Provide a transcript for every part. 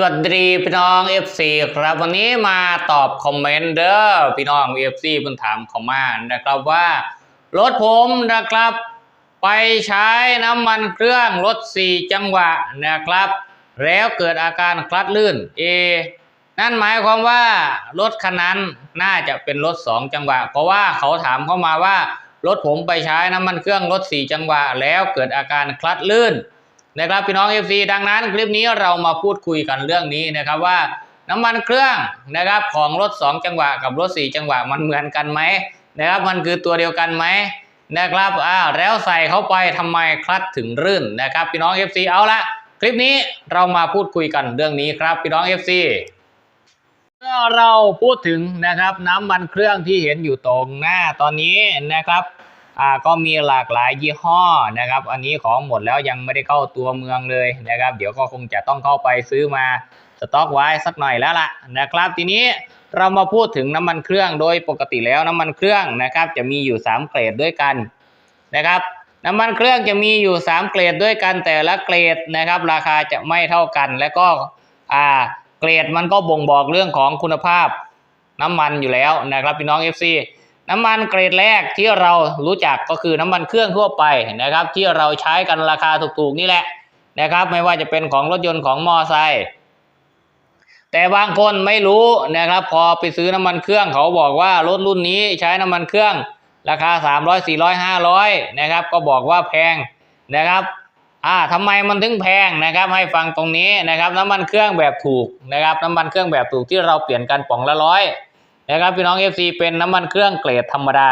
สวัสดีพี่น้อง FC ครับวันนี้มาตอบคอมเมนต์เด้อพี่น้อง FC เพิ่นถามเข้ามานะครับว่ารถผมนะครับ ไปใช้น้ำมันเครื่องรถ4จังหวะนะครับ แล้วเกิดอาการคลัดลื่นเอนั่นหมายความว่ารถคันนั้นน่าจะเป็นรถ2จังหวะ เพราะว่าเขาถามเข้ามาว่ารถผมไปใช้น้ำมันเครื่องรถ4จังหวะ แล้วเกิดอาการคลัดลื่น นะครับพี่น้อง FC ดังนั้นคลิปนี้เรามาพูดคุยกันเรื่องนี้นะครับว่าน้ำมันเครื่องนะครับของรถ 2 จังหวะกับรถ 4 จังหวะมันเหมือนกันไหมนะครับมันคือตัวเดียวกันไหมนะครับอ้าวแล้วใส่เข้าไปทำไมคลัดถึงรื่นนะครับพี่น้อง FC เอาละคลิปนี้เรามาพูดคุยกันเรื่องนี้ครับพี่น้อง FC เมื่อเราพูดถึงนะครับน้ำมันเครื่องที่เห็นอยู่ตรงหน้าตอนนี้นะครับ อ่าก็มีหลากหลายยี่ห้อนะครับ อันนี้ของหมดแล้วยังไม่ได้เข้าตัวเมืองเลยนะครับ เดี๋ยวก็คงจะต้องเข้าไปซื้อมาสต็อกไว้สักหน่อยแล้วล่ะนะครับ ทีนี้เรามาพูดถึงน้ำมันเครื่องโดยปกติแล้วน้ำมันเครื่องนะครับ จะมีอยู่ 3 เกรดด้วยกันนะครับน้ำมันเครื่องจะมีอยู่ 3 เกรดด้วยกันแต่ละเกรดนะครับ ราคาจะไม่เท่ากันและก็อ่าเกรดมันก็บ่งบอกเรื่องของคุณภาพน้ำมันอยู่แล้วนะครับพี่น้อง FC น้ำมันเกรดแรกที่เรารู้จักก็คือน้ำมันเครื่องทั่วไปนะครับ ที่เราใช้กันราคาถูกๆนี่แหละนะครับ ไม่ว่าจะเป็นของรถยนต์ของมอไซค์แต่บางคนไม่รู้นะครับ พอไปซื้อน้ำมันเครื่องเขาบอกว่ารถรุ่นนี้ใช้น้ำมันเครื่อง ราคา 300 400 500นะครับ ก็บอกว่าแพงนะครับอ่าทำไมมันถึงแพงนะครับ ให้ฟังตรงนี้นะครับ น้ำมันเครื่องแบบถูกนะครับ น้ำมันเครื่องแบบถูกที่เราเปลี่ยนกันป่องละร้อย นะครับพี่น้อง FC เป็นน้ำมันเครื่องเกรดธรรมดา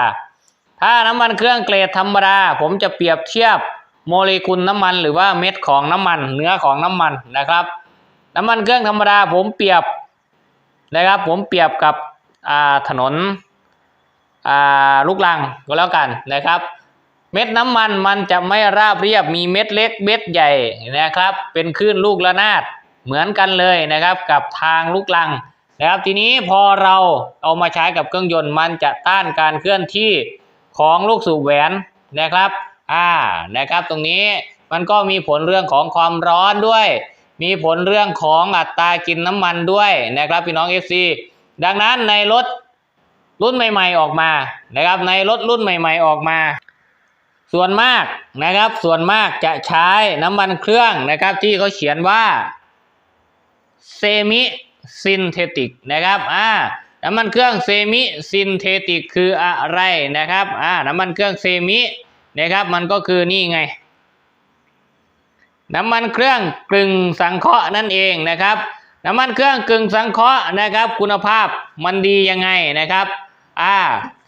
ถ้าน้ำมันเครื่องเกรดธรรมดา ผมจะเปรียบเทียบโมเลกุลน้ำมัน หรือว่าเม็ดของน้ำมัน เนื้อของน้ำมันนะครับ น้ำมันเครื่องธรรมดา ผมเปรียบนะครับ ผมเปรียบกับถนนลูกลังก็แล้วกันนะครับ เม็ดน้ำมันมันจะไม่ราบเรียบมีเม็ดเล็กเม็ดใหญ่นะครับ เป็นคลื่นลูกระนาดเหมือนกันเลยนะครับ กับทางลูกลัง นะครับทีนี้พอเราเอามาใช้กับเครื่องยนต์มันจะต้านการเคลื่อนที่ของลูกสูบแหวนนะครับอ่านะครับ ตรงนี้มันก็มีผลเรื่องของความร้อนด้วย มีผลเรื่องของอัตรากินน้ำมันด้วยนะครับพี่น้อง FC ดังนั้นในรถรุ่นใหม่ ๆออกมานะครับ ในรถรุ่นใหม่ ๆออกมา ส่วนมากนะครับ ส่วนมากจะใช้น้ำมันเครื่องนะครับที่เขาเขียนว่าเซมิ ซินเทติกนะครับอ่าน้ำมันเครื่องเซมิซินเทติกคืออะไรนะครับอ่าน้ำมันเครื่องเซมินะครับมันก็คือนี่ไง น้ำมันเครื่องกลึงสังเคราะห์นั่นเองนะครับ น้ำมันเครื่องกลึงสังเคราะห์นะครับ คุณภาพมันดียังไงนะครับอ่า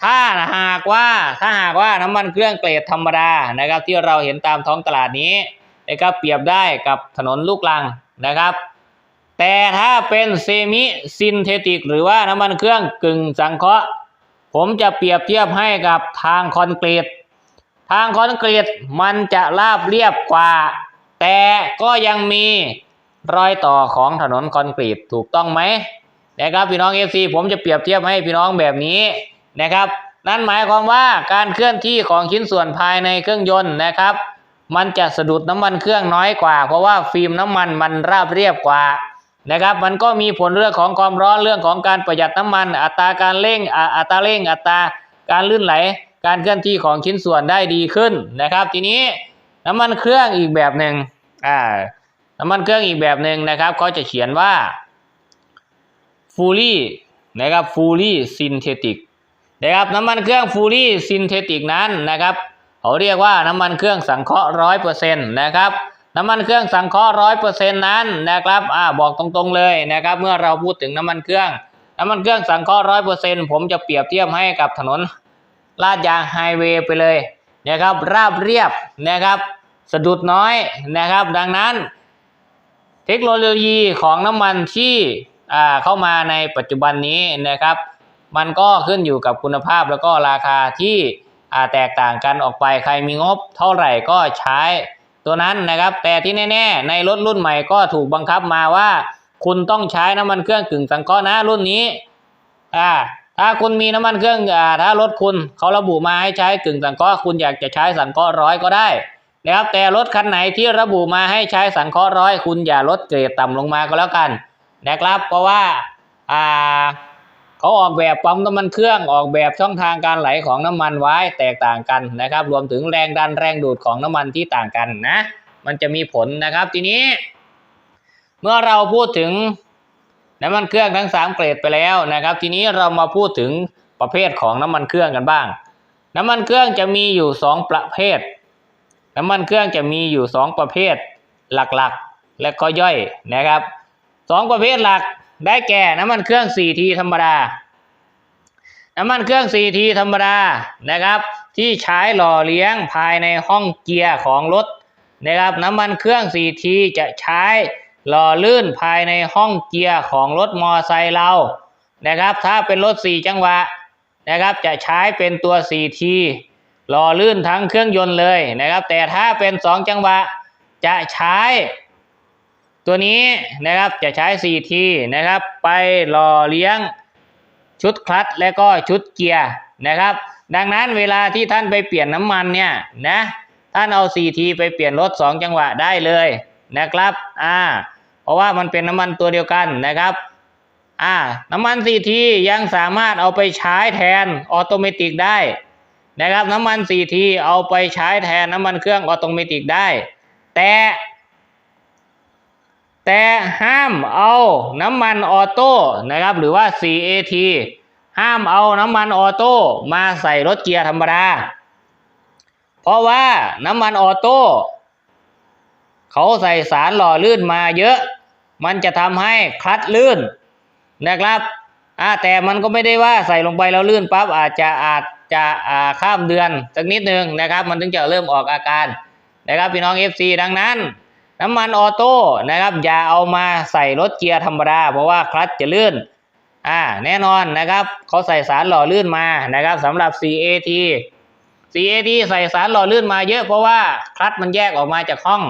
ถ้าหากว่าถ้าหากว่าน้ำมันเครื่องเกรดธรรมดานะครับ ที่เราเห็นตามท้องตลาดนี้นะครับเปรียบได้กับถนนลูกลังนะครับ แต่ถ้าเป็นเซมิซินเทติก หรือว่าน้ำมันเครื่องกึ่งสังเคราะห์ ผมจะเปรียบเทียบให้กับทางคอนกรีต ทางคอนกรีตมันจะราบเรียบกว่า แต่ก็ยังมีรอยต่อของถนนคอนกรีตถูกต้องไหมนะครับพี่น้อง FC ผมจะเปรียบเทียบให้พี่น้องแบบนี้นะครับ นั่นหมายความว่าการเคลื่อนที่ของชิ้นส่วนภายในเครื่องยนต์นะครับ มันจะสะดุดน้ำมันเครื่องน้อยกว่า เพราะว่าฟิล์มน้ำมันมันราบเรียบกว่า นะครับ มันก็มีผลเรื่องของความร้อนเรื่องของการประหยัดน้ำมัน อัตราการเร่งอัตราเร่ง อัตราการลื่นไหล การเคลื่อนที่ของชิ้นส่วนได้ดีขึ้นนะครับ ทีนี้น้ำมันเครื่องอีกแบบหนึ่งอ่าน้ำมันเครื่องอีกแบบหนึ่งนะครับเขาจะเขียนว่า fully นะครับ fully synthetic นะครับน้ำมันเครื่อง fully synthetic นั้นนะครับเขาเรียกว่าน้ำมันเครื่องสังเคราะห์ร้อยเปอร์เซ็นต์นะครับ น้ำมันเครื่องสังเคราะห์ร้อยเปอร์เซ็นต์นั้นนะครับอ่าบอกตรงๆเลยนะครับ เมื่อเราพูดถึงน้ำมันเครื่อง น้ำมันเครื่องสังเคราะห์ร้อยเปอร์เซ็นต์ผมจะเปรียบเทียบให้กับถนนลาดยางไฮเวย์ไปเลยนะครับ ราบเรียบนะครับสะดุดน้อยนะครับ ดังนั้น เทคโนโลยีของน้ำมันที่อ่าเข้ามาในปัจจุบันนี้นะครับ มันก็ขึ้นอยู่กับคุณภาพแล้วก็ราคาที่อ่าแตกต่างกันออกไปใครมีงบเท่าไหร่ก็ใช้ ตัวนั้นนะครับ แต่ที่แน่ๆในรถรุ่นใหม่ก็ถูกบังคับมาว่า คุณต้องใช้น้ำมันเครื่องกึ่งสังเคราะห์นะรุ่นนี้อ่าถ้าคุณมีน้ำมันเครื่องอ่าถ้ารถคุณเขาระบุมาให้ใช้กึ่งสังเคราะห์คุณอยากจะใช้สังเคราะห์ร้อยก็ได้นะครับแต่รถคันไหนที่ระบุมาให้ใช้สังเคราะห์ร้อยคุณอย่าลดเกรดต่ำลงมาก็แล้วกันนะครับเพราะว่าอ่า เขาออกแบบปั๊มน้ำมันเครื่องออกแบบช่องทางการไหลของน้ำมันไว้แตกต่างกันนะครับ รวมถึงแรงดันแรงดูดของน้ำมันที่ต่างกันนะ มันจะมีผลนะครับทีนี้ เมื่อเราพูดถึงน้ำมันเครื่องทั้งสามเกรดไปแล้วนะครับ ทีนี้เรามาพูดถึงประเภทของน้ำมันเครื่องกันบ้าง น้ำมันเครื่องจะมีอยู่สองประเภท น้ำมันเครื่องจะมีอยู่สองประเภทหลักๆ และก็ย่อยนะครับสองประเภทหลัก ได้แก่น้ำมันเครื่อง 4T ธรรมดา น้ำมันเครื่อง 4T ธรรมดานะครับ ที่ใช้หล่อเลี้ยงภายในห้องเกียร์ของรถนะครับ น้ำมันเครื่อง 4T จะใช้หล่อลื่นภายในห้องเกียร์ของรถมอไซค์เรานะครับ ถ้าเป็นรถ 4 จังหวะนะครับ จะใช้เป็นตัว 4T หล่อลื่นทั้งเครื่องยนต์เลยนะครับ แต่ถ้าเป็น 2 จังหวะจะใช้ ตัวนี้นะครับจะใช้ 4T นะครับไปหล่อเลี้ยงชุดคลัตช์และก็ชุดเกียร์นะครับ ดังนั้นเวลาที่ท่านไปเปลี่ยนน้ำมันเนี่ยนะท่านเอา 4T ไปเปลี่ยนรถ 2 จังหวะได้เลยนะครับอ่าเพราะว่ามันเป็นน้ำมันตัวเดียวกันนะครับอ่าน้ำมัน 4T ยังสามารถเอาไปใช้แทนออโตเมติกได้นะครับน้ำมัน 4T เอาไปใช้แทนน้ำมันเครื่องออโตเมติกได้ แต่ แต่ห้ามเอาน้ำมันออโต้นะครับ หรือว่า CAT ห้ามเอาน้ำมันออโต้มาใส่รถเกียร์ธรรมดา เพราะว่าน้ำมันออโต้เขาใส่สารหล่อลื่นมาเยอะ มันจะทำให้คลัตช์ลื่นนะครับอ่าแต่มันก็ไม่ได้ว่าใส่ลงไปแล้วลื่นปั๊บอาจจะอาจจะอ่าข้ามเดือนสักนิดนึงนะครับ มันถึงจะเริ่มออกอาการนะครับพี่น้อง FC ดังนั้น น้ำมันออโต้นะครับอย่าเอามาใส่รถเกียร์ธรรมดา เพราะว่าคลัตช์จะลื่นอ่าแน่นอนนะครับเขาใส่สารหล่อลื่นมานะครับสำหรับ CAT CAT ใส่สารหล่อลื่นมาเยอะเพราะว่าคลัตช์มันแยกออกมาจากห้อง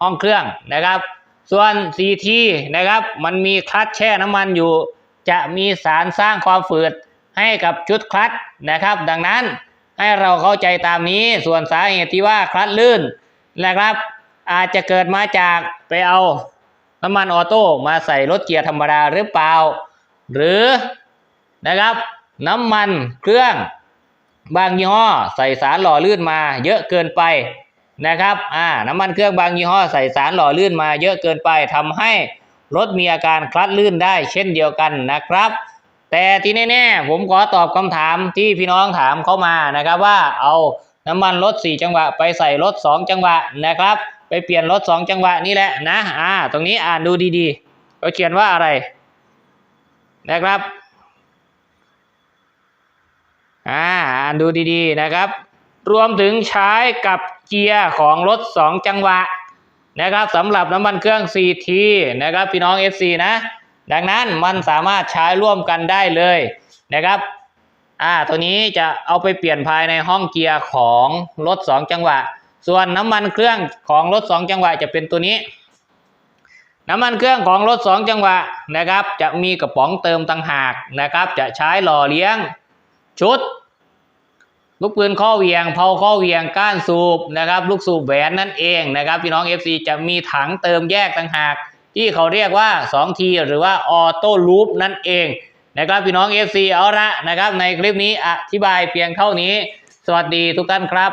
ห้องเครื่องนะครับ ส่วน CT นะครับมันมีคลัตช์แช่น้ำมันอยู่ จะมีสารสร้างความฝืดให้กับชุดคลัตช์นะครับ ดังนั้นให้เราเข้าใจตามนี้ส่วนสาเหตุที่ว่าคลัตช์ลื่นนะครับ อาจจะเกิดมาจากไปเอาน้ำมันออโต้มาใส่รถเกียร์ธรรมดาหรือเปล่า หรือนะครับน้ำมันเครื่องบางยี่ห้อใส่สารหล่อลื่นมาเยอะเกินไปนะครับอ่าน้ำมันเครื่องบางยี่ห้อใส่สารหล่อลื่นมาเยอะเกินไปทำให้รถมีอาการคลัดลื่นได้เช่นเดียวกันนะครับ แต่ที่แน่ๆผมขอตอบคำถามที่พี่น้องถามเข้ามานะครับว่าเอาน้ำมันรถ 4 จังหวะไปใส่รถ 2 จังหวะนะครับ ไปเปลี่ยนรถ2จังหวะนี่แหละนะอ่าตรงนี้อ่านดูดีๆเขาเขียนว่าอะไรนะครับอ่าอ่านดูดีๆนะครับ รวมถึงใช้กับเกียร์ของรถ 2 จังหวะนะครับสำหรับน้ำมันเครื่อง 4T นะครับพี่น้อง FC นะ ดังนั้นมันสามารถใช้ร่วมกันได้เลยนะครับอ่าตัวนี้จะเอาไปเปลี่ยนภายในห้องเกียร์ของรถ 2 จังหวะ ส่วนน้ำมันเครื่องของรถ2จังหวะจะเป็นตัวนี้ น้ำมันเครื่องของรถ2จังหวะนะครับ จะมีกระป๋องเติมต่างหากนะครับ จะใช้หล่อเลี้ยงชุด ลูกปืนข้อเหวียงเผาข้อเหวียงก้านสูบนะครับ ลูกสูบแหวนนั่นเองนะครับพี่น้อง FC จะมีถังเติมแยกต่างหาก ที่เขาเรียกว่า 2T หรือว่าออโต้ลูปนั่นเองนะครับพี่น้อง FC เอาละนะครับในคลิปนี้อธิบายเพียงเท่านี้ สวัสดีทุกท่านครับ